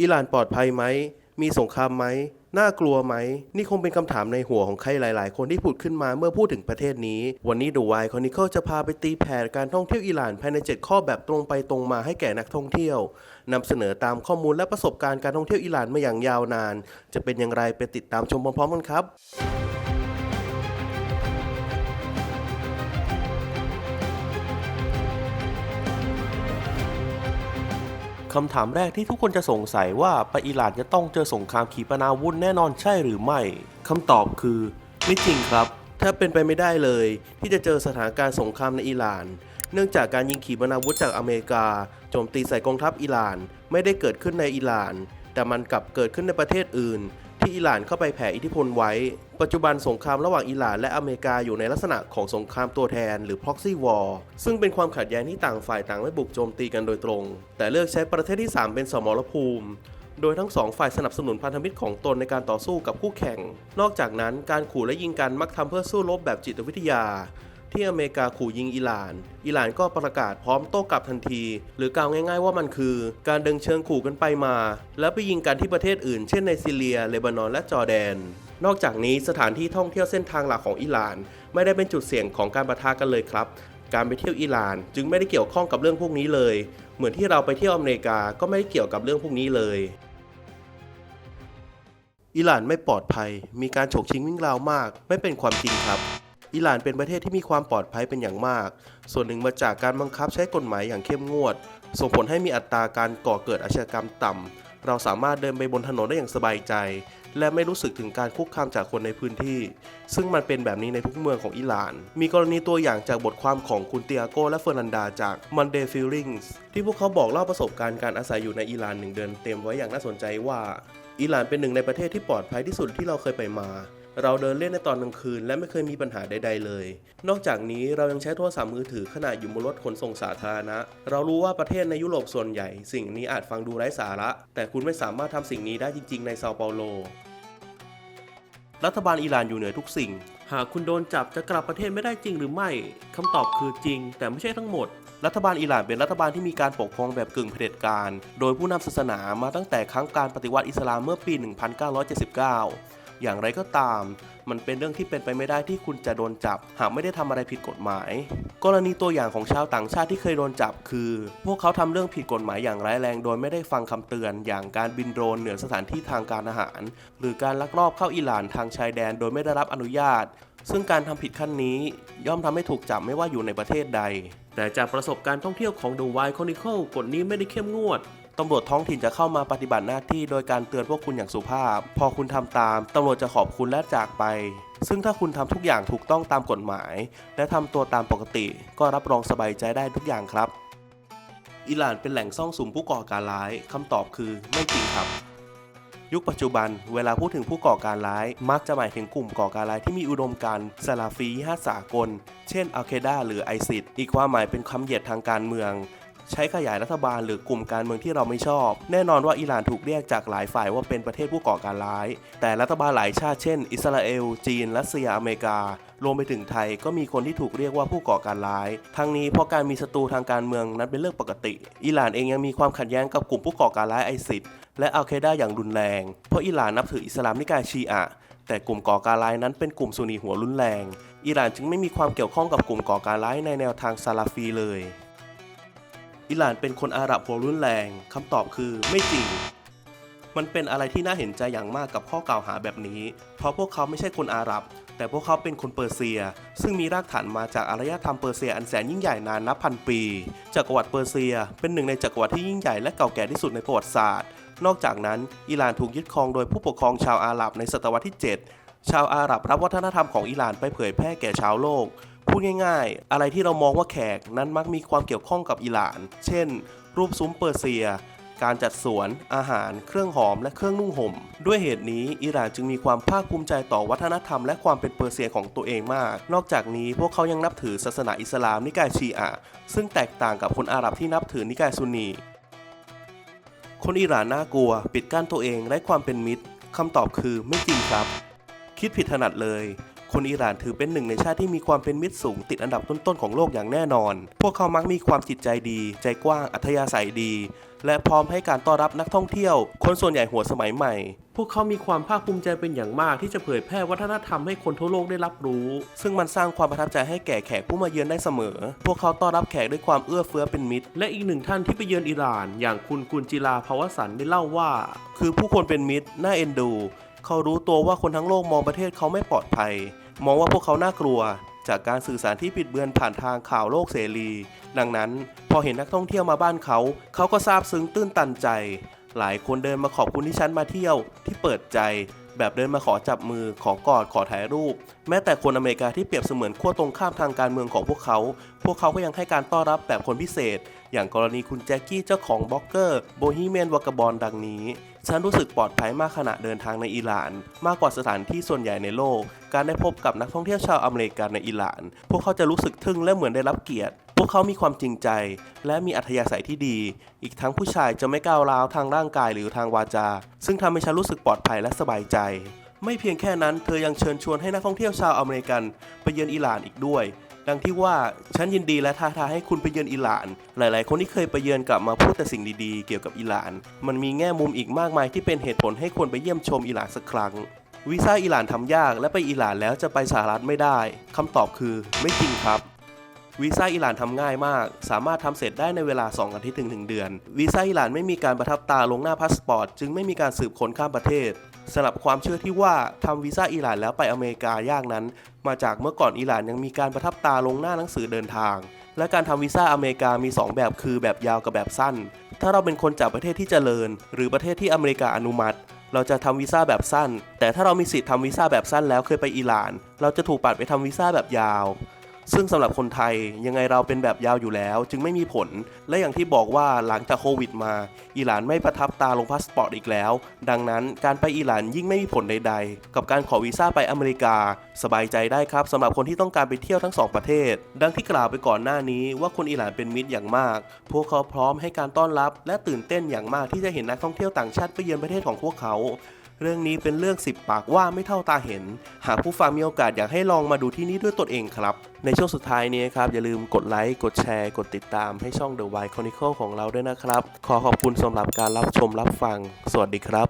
อิหร่านปลอดภัยไหม มีสงครามไหม น่ากลัวไหม นี่คงเป็นคำถามในหัวของใครหลาย ๆ คนที่ผุดขึ้นมาเมื่อพูดถึงประเทศนี้ วันนี้ดูไวคอนิเคิลจะพาไปตีแผ่การท่องเที่ยวอิหร่านภายใน 7 ข้อแบบตรงไปตรงมาให้แก่นักท่องเที่ยวนำเสนอตามข้อมูลและประสบการณ์การท่องเที่ยวอิหร่านมาอย่างยาวนาน จะเป็นอย่างไรไปติดตามชมพร้อมๆกันครับ คำถามแรกที่ทุกคนจะสงสัยว่าไปอิหร่านจะต้องเจอสงครามขีปนาวุธแน่นอนใช่หรือไม่คำตอบคือไม่จริงครับ ถ้าเป็นไปไม่ได้เลย ที่จะเจอสถานการณ์สงครามในอิหร่าน เนื่องจากการยิงขีปนาวุธจากอเมริกาโจมตีใส่กองทัพอิหร่าน ไม่ได้เกิดขึ้นในอิหร่าน แต่มันกลับเกิดขึ้นในประเทศอื่น ที่อิหร่านเข้าไปแผ่อิทธิพลไว้ ปัจจุบันสงครามระหว่างอิหร่านและอเมริกาอยู่ในลักษณะของสงครามตัวแทนหรือ proxy war ซึ่งเป็นความขัดแย้งที่ต่างฝ่ายต่างไม่บุกโจมตีกันโดยตรง แต่เลือกใช้ประเทศที่ 3 เป็นสมรภูมิโดยทั้งสองฝ่ายสนับสนุนพันธมิตรของตนในการต่อสู้กับคู่แข่ง นอกจากนั้นการขู่และยิงกันมักทำเพื่อสู้รบแบบจิตวิทยา ที่อเมริกาขู่ยิงอิหร่าน อิหร่านก็ประกาศพร้อมโต้กลับทันที หรือกล่าวง่าย ๆ ว่ามันคือ การดึงเชิงขู่กันไปมา แล้วไปยิงกันที่ประเทศอื่น เช่นในซีเรียเลบานอนและจอร์แดน นอกจากนี้สถานที่ท่องเที่ยวเส้นทางหลักของอิหร่าน ไม่ได้เป็นจุดเสี่ยงของการประทะกันเลยครับการไปเที่ยวอิหร่านจึงไม่ได้เกี่ยวข้องกับเรื่องพวกนี้เลย เหมือนที่เราไปเที่ยวอเมริกาก็ไม่ได้เกี่ยวกับเรื่องพวกนี้เลย อิหร่านไม่ปลอดภัย มีการฉกชิงวิ่งราวมาก ไม่เป็นความจริงครับ อิหร่านเป็นประเทศที่มีความปลอดภัยเป็นอย่างมาก ส่วนหนึ่งมาจากการบังคับใช้กฎหมายอย่างเข้มงวด ส่งผลให้มีอัตราการก่อเกิดอาชญากรรมต่ำ เราสามารถเดินไปบนถนนได้อย่างสบายใจ และไม่รู้สึกถึงการคุกคามจากคนในพื้นที่ ซึ่งมันเป็นแบบนี้ในทุกเมืองของอิหร่าน มีกรณีตัวอย่างจากบทความของคุณเตียโกและเฟอร์นันดาจาก Monday Feelings ที่พวกเขาบอกเล่าประสบการณ์การอาศัยอยู่ในอิหร่านหนึ่งเดือนเต็มไว้อย่างน่าสนใจว่าอิหร่านเป็นหนึ่งในประเทศที่ปลอดภัยที่สุดที่เราเคยไปมา เราเดินเล่นในตอนกลางคืน และไม่เคยมีปัญหาใด ๆ เลย นอกจากนี้เรายังใช้โทรศัพท์มือถือขณะอยู่บนรถขนส่งสาธารณะ เรารู้ว่าประเทศในยุโรปส่วนใหญ่ สิ่งนี้อาจฟังดูไร้สาระ แต่คุณไม่สามารถทำสิ่งนี้ได้จริง ๆ ในเซาเปาโล รัฐบาลอิหร่านอยู่เหนือทุกสิ่ง หากคุณโดนจับจะกลับประเทศไม่ได้จริงหรือไม่คำตอบคือจริง แต่ไม่ใช่ทั้งหมดรัฐบาลอิหร่านเป็นรัฐบาลที่มีการปกครองแบบกึ่งเผด็จการ โดยผู้นำศาสนามาตั้งแต่ครั้งการปฏิวัติอิสลามเมื่อปี 1979 อย่างไรก็ตาม มันเป็นเรื่องที่เป็นไปไม่ได้ที่คุณจะโดนจับ หากไม่ได้ทำอะไรผิดกฎหมาย กรณีตัวอย่างของชาวต่างชาติที่เคยโดนจับ คือ พวกเขาทำเรื่องผิดกฎหมายอย่างร้ายแรงโดยไม่ได้ฟังคำเตือน อย่างการบินโดรนเหนือสถานที่ทางการอาหาร หรือการลักลอบเข้าอิหร่านทางชายแดน โดยไม่ได้รับอนุญาต ซึ่งการทำผิดขั้นนี้ ย่อมทำให้ถูกจับไม่ว่าอยู่ในประเทศใด แต่จากประสบการณ์ท่องเที่ยวของ The Wild Chronicle กฎนี้ไม่ได้เข้มงวด ตำรวจท้องถิ่นจะเข้ามาปฏิบัติหน้าที่โดยการเตือนพวกคุณอย่างสุภาพ พอคุณทำตามตำรวจจะขอบคุณและจากไป ซึ่งถ้าคุณทำทุกอย่างถูกต้องตามกฎหมาย และทำตัวตามปกติ ก็รับรองสบายใจได้ทุกอย่างครับอิหร่านเป็นแหล่งซ่องสุมผู้ก่อการร้ายคำตอบคือไม่จริงครับ ยุคปัจจุบัน เวลาพูดถึงผู้ก่อการร้าย มักจะหมายถึงกลุ่มก่อการร้ายที่มีอุดมการณ์ซาลาฟีฮาสากล เช่นอัลเคดาหรือไอซิดอีกความหมายเป็นคำเหยียดทางการเมือง ใช้ขยายรัฐบาลหรือกลุ่มการเมืองที่เราไม่ชอบ แน่นอนว่าอิหร่านถูกเรียกจากหลายฝ่ายว่าเป็นประเทศผู้ก่อการร้าย แต่รัฐบาลหลายชาติเช่น อิสราเอล จีน รัสเซีย อเมริการวมไปถึงไทยก็มีคนที่ถูกเรียกว่าผู้ก่อการร้าย ทั้งนี้เพราะการมีศัตรูทางการเมืองนั้นเป็นเรื่องปกติ อิหร่านเองยังมีความขัดแย้งกับกลุ่มผู้ก่อการร้ายไอซิดและอัลเคด้าอย่างรุนแรง เพราะอิหร่านนับถืออิสลามนิกายชีอะแต่กลุ่มก่อการร้ายนั้นเป็นกลุ่มซุนนีหัวรุนแรง อิหร่านจึงไม่มีความเกี่ยวข้องกับกลุ่มก่อการร้ายในแนวทางซาลาฟีเลย อิหร่านเป็นคนอาหรับหัวรุนแรงคำตอบคือไม่จริง มันเป็นอะไรที่น่าเห็นใจอย่างมากกับข้อกล่าวหาแบบนี้ เพราะพวกเขาไม่ใช่คนอาหรับ แต่พวกเขาเป็นคนเปอร์เซีย ซึ่งมีรากฐานมาจากอารยธรรมเปอร์เซียอันแสนยิ่งใหญ่นานนับพันปีจักรวรรดิเปอร์เซีย เป็นหนึ่งในจักรวรรดิที่ยิ่งใหญ่และเก่าแก่ที่สุดในประวัติศาสตร์ นอกจากนั้นอิหร่านถูกยึดครองโดยผู้ปกครองชาวอาหรับในศตวรรษที่ 7 ชาวอาหรับรับวัฒนธรรมของอิหร่านไปเผยแพร่แก่ชาวโลก พูดง่ายๆ อะไรที่เรามองว่าแขกนั้นมักมีความเกี่ยวข้องกับอิหร่าน เช่น รูปซุ้มเปอร์เซีย การจัดสวน อาหาร เครื่องหอม และเครื่องนุ่งห่ม ด้วยเหตุนี้อิหร่านจึงมีความภาคภูมิใจต่อวัฒนธรรมและความเป็นเปอร์เซียของตัวเองมาก นอกจากนี้พวกเขายังนับถือศาสนาอิสลามนิกายชีอะซึ่งแตกต่างกับคนอาหรับที่นับถือนิกายซุนนี คนอิหร่านน่ากลัว ปิดกั้นตัวเองไร้ความเป็นมิตรคำตอบคือไม่จริงครับ คิดผิดถนัดเลย คนอิหร่านถือเป็นหนึ่งในชาติที่มีความเป็นมิตรสูงติดอันดับต้นๆของโลกอย่างแน่นอน พวกเขามักมีความจิตใจดี ใจกว้าง อัธยาศัยดี และพร้อมให้การต้อนรับนักท่องเที่ยว คนส่วนใหญ่หัวสมัยใหม่ พวกเขามีความภาคภูมิใจเป็นอย่างมากที่จะเผยแพร่วัฒนธรรมให้คนทั่วโลกได้รับรู้ ซึ่งมันสร้างความประทับใจให้แก่แขกผู้มาเยือนได้เสมอ พวกเขาต้อนรับแขกด้วยความเอื้อเฟื้อเป็นมิตร และอีกหนึ่งท่านที่ไปเยือนอิหร่าน อย่างคุณกุลจิลาภาวสันได้เล่าว่า คือผู้คนเป็นมิตรน่าเอ็นดู เขารู้ตัวว่าคนทั้งโลกมองประเทศเขาไม่ปลอดภัย มองว่าพวกเขาน่ากลัว จากการสื่อสารที่ปิดเบือนผ่านทางข่าวโลกเสรี ดังนั้น พอเห็นนักท่องเที่ยวมาบ้านเขา เขาก็ซาบซึ้งตื้นตันใจ หลายคนเดินมาขอบคุณที่ฉันมาเที่ยวที่เปิดใจ แบบเดินมาขอจับมือขอกอดขอถ่ายรูป แม้แต่คนอเมริกาที่เปรียบเสมือนขั้วตรงข้ามทางการเมืองของพวกเขา พวกเขาก็ยังให้การต้อนรับแบบคนพิเศษ อย่างกรณีคุณแจ็คกี้เจ้าของบล็อกเกอร์โบฮีเมียนวากาบอนดังนี้ ฉันรู้สึกปลอดภัยมากขณะเดินทางในอิหร่าน มากกว่าสถานที่ส่วนใหญ่ในโลก การได้พบกับนักท่องเที่ยวชาวอเมริกันในอิหร่าน พวกเขาจะรู้สึกทึ่งและเหมือนได้รับเกียรติ พวกเขามีความจริงใจ และมีอัธยาศัยที่ดี อีกทั้งผู้ชายจะไม่ก้าวร้าวทางร่างกายหรือทางวาจา ซึ่งทำให้ฉันรู้สึกปลอดภัยและสบายใจไม่เพียงแค่นั้น เธอยังเชิญชวนให้นักท่องเที่ยวชาวอเมริกัน ไปเยือนอิหร่านอีกด้วย ดังที่ว่าฉันยินดีและท้าทายให้คุณไปเยือนอิหร่าน หลาย ๆ คนที่เคยไปเยือนกลับมาพูดแต่สิ่งดีๆ เกี่ยวกับอิหร่าน มันมีแง่มุมอีกมากมายที่เป็นเหตุผลให้ควรไปเยี่ยมชมอิหร่านสักครั้ง วีซ่าอิหร่านทำยากและไปอิหร่านแล้วจะไปสหรัฐไม่ได้คำตอบคือไม่จริงครับวีซ่าอิหร่านทำง่ายมาก สามารถทำเสร็จได้ในเวลา 2 อาทิตย์ถึง 1 เดือน วีซ่าอิหร่านไม่มีการประทับตาลงหน้าพาสปอร์ต จึงไม่มีการสืบค้นข้ามประเทศ สำหรับความเชื่อที่ว่าทำวีซ่าอิหร่านแล้วไปอเมริกายากนั้น มาจากเมื่อก่อนอิหร่านยังมีการประทับตาลงหน้าหนังสือเดินทาง และการทำวีซ่าอเมริกามี 2 แบบคือแบบยาวกับแบบสั้น ถ้าเราเป็นคนจากประเทศที่เจริญ หรือประเทศที่อเมริกาอนุมัติ เราจะทำวีซ่าแบบสั้น แต่ถ้าเรามีสิทธิ์ทำวีซ่าแบบสั้นแล้วเคยไปอิหร่าน เราจะถูกปัดไปทำวีซ่าแบบยาว ซึ่งสำหรับคนไทยยังไงเราเป็นแบบยาวอยู่แล้ว จึงไม่มีผล และอย่างที่บอกว่าหลังจากโควิดมา อิหร่านไม่ประทับตาลงพาสปอร์ตอีกแล้ว ดังนั้นการไปอิหร่านยิ่งไม่มีผลใด ๆ กับการขอวีซ่าไปอเมริกา สบายใจได้ครับสำหรับคนที่ต้องการไปเที่ยวทั้งสองประเทศ ดังที่กล่าวไปก่อนหน้านี้ว่าคนอิหร่านเป็นมิตรอย่างมาก พวกเขาพร้อมให้การต้อนรับ และตื่นเต้นอย่างมากที่จะเห็นนักท่องเที่ยวต่างชาติไปเยือนประเทศของพวกเขา เรื่องนี้เป็นเรื่องสิบปากว่าไม่เท่าตาเห็น หากผู้ฟังมีโอกาสอยากให้ลองมาดูที่นี่ด้วยตนเองครับ ในช่วงสุดท้ายนี้ครับ อย่าลืมกดไลค์กดแชร์ กดติดตามให้ช่อง The White Chronicle ของเราด้วยนะครับ ขอขอบคุณสำหรับการรับชมรับฟัง สวัสดีครับ